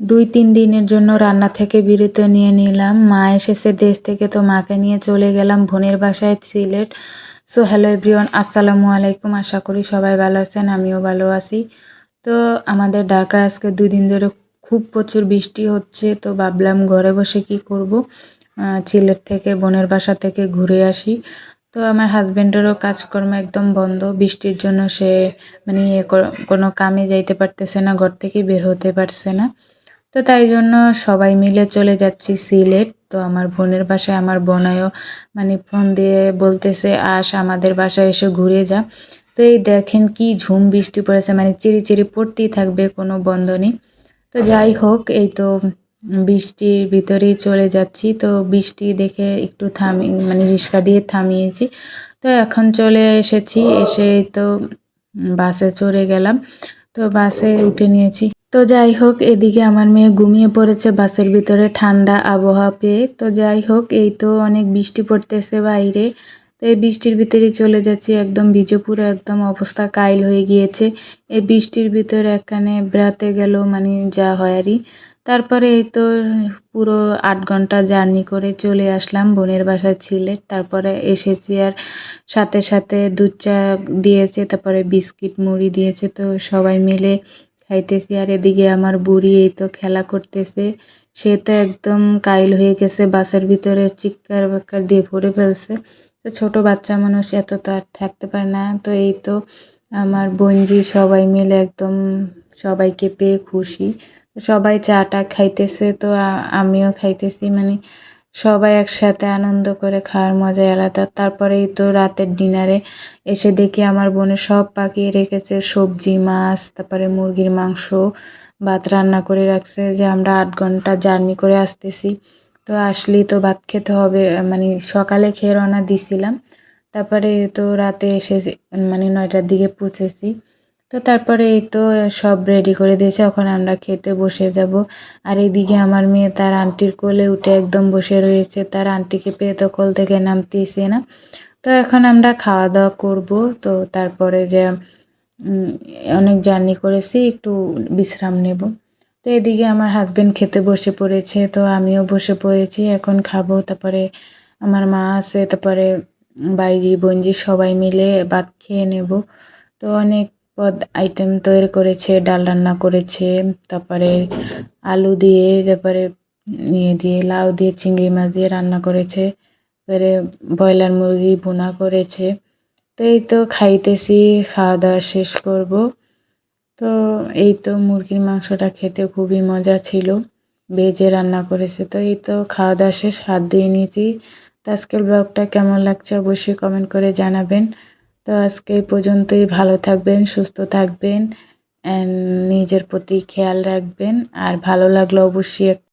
দুই তিন দিনের জন্য রান্না থেকে বিরত নিয়ে নিলাম। মা এসেছে দেশ থেকে, তো মাকে নিয়ে চলে গেলাম বোনের বাসায় সিলেট। সো, হ্যালো এভরিওয়ান, আসসালামু আলাইকুম। আশা করি সবাই ভালো আছেন, আমিও ভালো আছি। তো, আমাদের ঢাকা আজকে দুই দিন ধরে খুব প্রচুর বৃষ্টি হচ্ছে, তো ভাবলাম ঘরে বসে কি করব? সিলেট থেকে, বোনের বাসা থেকে ঘুরে আসি। তো, আমার হাজব্যান্ডেরও কাজকর্ম একদম বন্ধ। বৃষ্টির জন্য সে মানে কোনো কামে যাইতে পারতেছে না, ঘর থেকে বের হতে পারছে না। তো তাই জন্য সবাই মিলে চলে যাচ্ছি সিলেট। তো আমার বোনের বাসায় আমার বোনায়ও মানে ফোন দিয়ে বলতেছে, আস আমাদের বাসায় এসে ঘুরে যা। তো এই দেখেন কি ঝুম বৃষ্টি পড়েছে মানে চিরি চিরি পড়তেই থাকবে, কোনো বন্ধ নেই। তো যাই হোক, এই তো বৃষ্টির ভিতরেই চলে যাচ্ছি। তো বৃষ্টি দেখে একটু থামি মানে রিক্সা দিয়ে থামিয়েছি। তো এখন চলে এসেছি, এসে তো বাসে চড়ে গেলাম। তো বাসে উঠে নিয়েছি। তো যাই হোক, এদিকে আমার মেয়ে ঘুমিয়ে পড়েছে বাসের ভিতরে, ঠান্ডা আবহাওয়া পেয়ে। তো যাই হোক, এই তো অনেক বৃষ্টি পড়তেছে বাইরে। তো এই বৃষ্টির ভিতরে চলে যাচ্ছি, একদম ভিজে পুরো একদম অবস্থা কাইল হয়ে গিয়েছে। এই বৃষ্টির ভিতরে একখানে বেড়াতে গেল মানে যা হয় আরই তারপরে এই তো পুরো আট ঘণ্টা জার্নি করে চলে আসলাম বোনের বাসা সিলেট তারপরে এসেছি আর সাথে সাথে দুধ চা দিয়েছে, তারপরে বিস্কিট মুড়ি দিয়েছে। তো সবাই মিলে খাইতেছি। আর এদিকে আমার বুড়ি এই তো খেলা করতেছে। সে তো একদম কাইল হয়ে গেছে, বাসের ভিতরে চিৎকার বাক্কার দিয়ে ভরে ফেলছে। তো ছোট বাচ্চা মানুষ এত তো আর থাকতে পারে না। তো এই তো আমার বোনজি সবাই মিলে একদম সবাইকে পেয়ে খুশি। সবাই চাটা খাইতেছে, তো আমিও খাইতেছি। মানে সবাই একসাথে আনন্দ করে খাওয়ার মজাই আলাদা। তারপরেই তো রাতের ডিনারে এসে দেখি আমার বোনে সব পাকিয়ে রেখেছে সবজি, মাছ, তারপরে মুরগির মাংস, ভাত রান্না করে রাখছে যে আমরা আট ঘণ্টা জার্নি করে আসতেছি। তো আসলেই তো ভাত খেতে হবে মানে সকালে খেয়ে রওনা দিছিলাম। তারপরে তো রাতে এসে মানে নয়টার দিকে পৌঁছেছি। তো তারপরে এই তো সব রেডি করে দিয়েছে, এখন আমরা খেতে বসে যাব। আর এদিকে আমার মেয়ে তার আন্টির কোলে উঠে একদম বসে রয়েছে, তার আন্টিকে পেয়ে তো কোল থেকে নামতেইছে না। তো এখন আমরা খাওয়া দাওয়া করব, তো তারপরে যে অনেক জার্নি করেছি, একটু বিশ্রাম নেব। তো এদিকে আমার হাজব্যান্ড খেতে বসে পড়েছে, তো আমিও বসে পড়েছি, এখন খাব। তারপরে আমার মা আছে, তারপরে বাইজি বঞ্জি সবাই মিলে ভাত খেয়ে নেব। তো অনেক পদ আইটেম তৈরি করেছে, ডাল রান্না করেছে, তারপরে আলু দিয়ে, তারপরে ইয়ে দিয়ে, লাউ দিয়ে, চিংড়ি মাছ দিয়ে রান্না করেছে, তারপরে ব্রয়লার মুরগি বোনা করেছে। তো এই তো খাইতেছি, খাওয়া দাওয়া শেষ করব। তো এই তো মুরগির মাংসটা খেতে খুবই মজা ছিল, ভেজে রান্না করেছে। তো এই তো খাওয়া দাওয়া শেষ, হাত ধুয়ে নিয়েছি। তো আজকের ব্লগটা কেমন লাগছে অবশ্যই কমেন্ট করে জানাবেন। তো আজকে এই পর্যন্তই। ভালো থাকবেন, সুস্থ থাকবেন অ্যান্ড নিজের প্রতি খেয়াল রাখবেন। আর ভালো লাগলে অবশ্যই